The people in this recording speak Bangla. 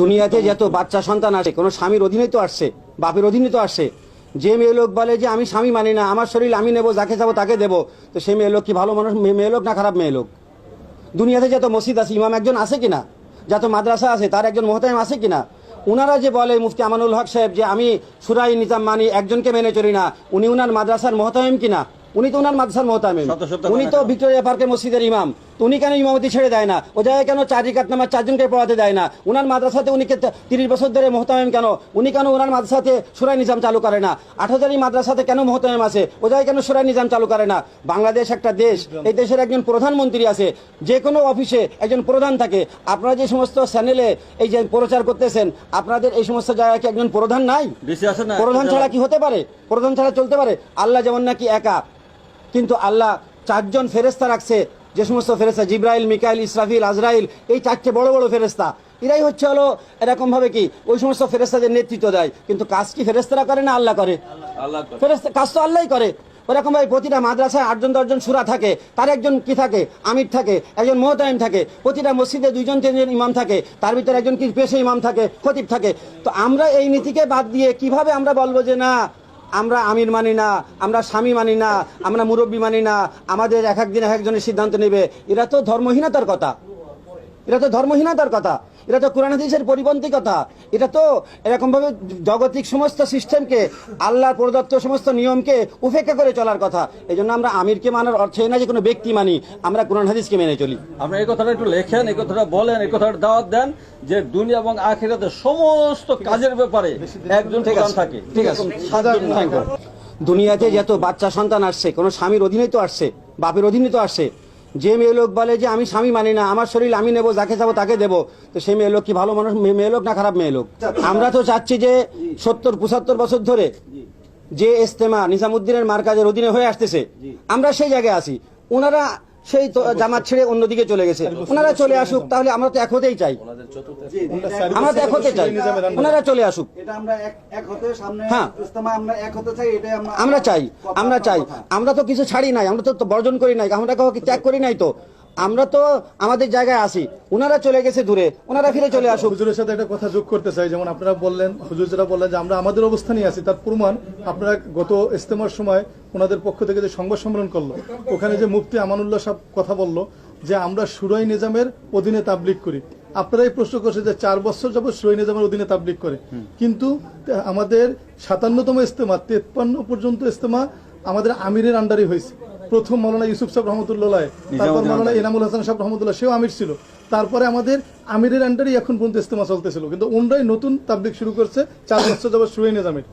দুনিয়াতে যত বাচ্চা সন্তান আসে কোনো স্বামীর অধীনে তো আসছে বাপের অধীনে তো আসছে যে মেয়ে লোক বলে যে আমি স্বামী মানি না আমার শরীর আমি নেব যাকে যাব তাকে দেবো তো সেই মেয়ে লোক কি ভালো মানুষ? মেয়ে লোক না খারাপ মেয়ে লোক? দুনিয়াতে যত মসজিদ আছে ইমাম একজন আছে কিনা? যত মাদ্রাসা আছে তার একজন মোহতাইম আছে কিনা? উনারা যে বলে মুফতি আমানুল হক সাহেব যে আমি সুরাই নিজাম মানি একজনকে মেনে চলি না উনি উনার মাদ্রাসার মোহতামিম কিনা? উনি তো উনার মাদ্রাসার মোহতামিম উনি তো ভিক্টোরিয়া পার্কের মসজিদের ইমাম। উনি কেন ইমামতি ছেড়ে দেয় না? ও জায়গায় কেন চার রিকাত নামাজ চারজনকে পড়াতে দেয় না? উনার মাদ্রাসাতে উনি তিরিশ বছর ধরে মোহতামিম কেন? উনি কেন ওনার মাদ্রাসাতে সুরাই নিজাম চালু করে না? আঠারোজারি মাদ্রাসাতে কেন মোহতামিম আছে? ও জায়গায় কেন সুরাই নিজাম চালু করে না? বাংলাদেশ একটা দেশ এই দেশের একজন প্রধানমন্ত্রী আছে যে কোনো অফিসে একজন প্রধান থাকে। আপনারা যে সমস্ত চ্যানেলে এই যে প্রচার করতেছেন আপনাদের এই সমস্ত জায়গায় কি একজন প্রধান নাই? প্রধান ছাড়া কি হতে পারে? প্রধান ছাড়া চলতে পারে? আল্লাহ যেমন নাকি একা কিন্তু আল্লাহ চারজন ফেরেস্তা রাখছে যে সমস্ত ফেরেস্তা জিব্রাইল মিকাইল ইসরাফিল আজরাইল এই চারটে বড় বড় ফেরেস্তা এরাই হচ্ছে হলো এরকমভাবে কি? ওই সমস্ত ফেরেস্তাদের নেতৃত্ব দেয়। কিন্তু কাজ কি ফেরেস্তারা করে না আল্লাহ করে। ফেরেস্তা কাজ তো আল্লাহই করে। ওরকম ভাবে প্রতিটা মাদ্রাসায় আটজন দশজন সুরা থাকে। তার একজন কি থাকে? আমির থাকে। একজন মোহতাইম থাকে। প্রতিটা মসজিদে দুইজন তিনজন ইমাম থাকে। তার ভিতরে একজন কি? পেশে ইমাম থাকে খতিব থাকে। তো আমরা এই নীতিকে বাদ দিয়ে কীভাবে আমরা বলব যে না আমরা আমির মানি না, আমরা স্বামী মানি না, আমরা মুরব্বী মানি না, আমাদের এক একদিন এক একজনের সিদ্ধান্ত নেবে। এরা তো ধর্মহীনতার কথা। এটা তো ধর্মহীনতার কথা। এটা তো কোরআন হাদিসের পরিপন্থী কথা। এটা তো এরকম ভাবে জগতিক সমস্ত সিস্টেমকে আল্লাহর প্রদত্ত সমস্ত নিয়মকে উপেক্ষা করে চলার কথা। এই জন্য আমরা আমিরকে মানার অর্থ না যে কোনো ব্যক্তি মানি আমরা কোরআন হাদিসকে মেনে চলি। আপনি এই কথাটা একটু লেখেন এই কথাটা বলেন এই কথাটা দাওয়াত দেন যে দুনিয়া এবং আখিরাতের সমস্ত কাজের ব্যাপারে একজন ঠিক আছে থাকে। ঠিক আছে. দুনিয়াতে যত বাচ্চা সন্তান আসছে কোনো স্বামীর অধীনে তো আসছে বাপের অধীনে তো আসছে যে মেয়ে লোক বলে যে আমি স্বামী মানি না, আমার শরীর আমি নেব, যাকে যাব তাকে দেবো, তো সেই মেয়ে লোক কি ভালো মানুষ? মেয়ে লোক না খারাপ মেয়ে লোক? আমরা তো চাচ্ছি যে সত্তর, পঁচাত্তর বছর ধরে যে ইস্তেমা নিজামুদ্দিনের মার্কাজের অধীনে হয়ে আসতেছে, আমরা সেই জায়গায় আছি। ওনারা সেই জামাত ছেড়ে অন্যদিকে চলে গেছে। ওনারা চলে আসুক, তাহলে আমরা তো এক হতেই চাই। আমরা তো এক হতে চাই ওনারা চলে আসুক। এটা আমরা এক এক হতে সামনে হ্যাঁ। আমরা চাই আমরা আমরা চাই আমরা চাই। কথা। আমরা তো কিছু ছাড়ি নাই আমরা তো তো বর্জন করি নাই আমরা কাউকে ত্যাগ করি নাই তো। আমরা তো আমাদের জায়গায় আসি। ওনারা চলে গেছে দূরে ওনারা ফিরে চলে আসুক। হুজুরের সাথে একটা কথা যোগ করতে চাই যেমন আপনারা বললেন হুজুর যেটা বললেন যে আমরা আমাদের অবস্থানই আছি তার প্রমাণ আপনারা গত ইস্তেমার সময় ওনাদের পক্ষ থেকে যে সংবাদ সম্মেলন করল ওখানে যে মুফতি আমানুল্লাহ সাহেব কথা বলল যে আমরা সুরাই নিজামের অধীনে তাবলিক করি। আপনারাই প্রশ্ন করছে যে চার বছর যাবত সুরাই নিজামের অধীনে তাবলিক করে। কিন্তু আমাদের সাতান্নতম ইস্তেমা তেপ্পান্ন পর্যন্ত ইস্তেমা আমাদের আমিরের আন্ডারে হয়েছে। প্রথম মৌলানা ইউসুফ সাহেব রহমতুল্লাহ তারপর মৌলানা এনামুল হাসান সাহেব রহমতুল্লাহ সেও আমির ছিল। তারপরে আমাদের আমিরের আন্ডারই এখন পর্যন্ত ইস্তেমা চলতেছিল। কিন্তু ওনরাই নতুন তাবলিক শুরু করছে চার বছর যাবত সুরাই নিজামের।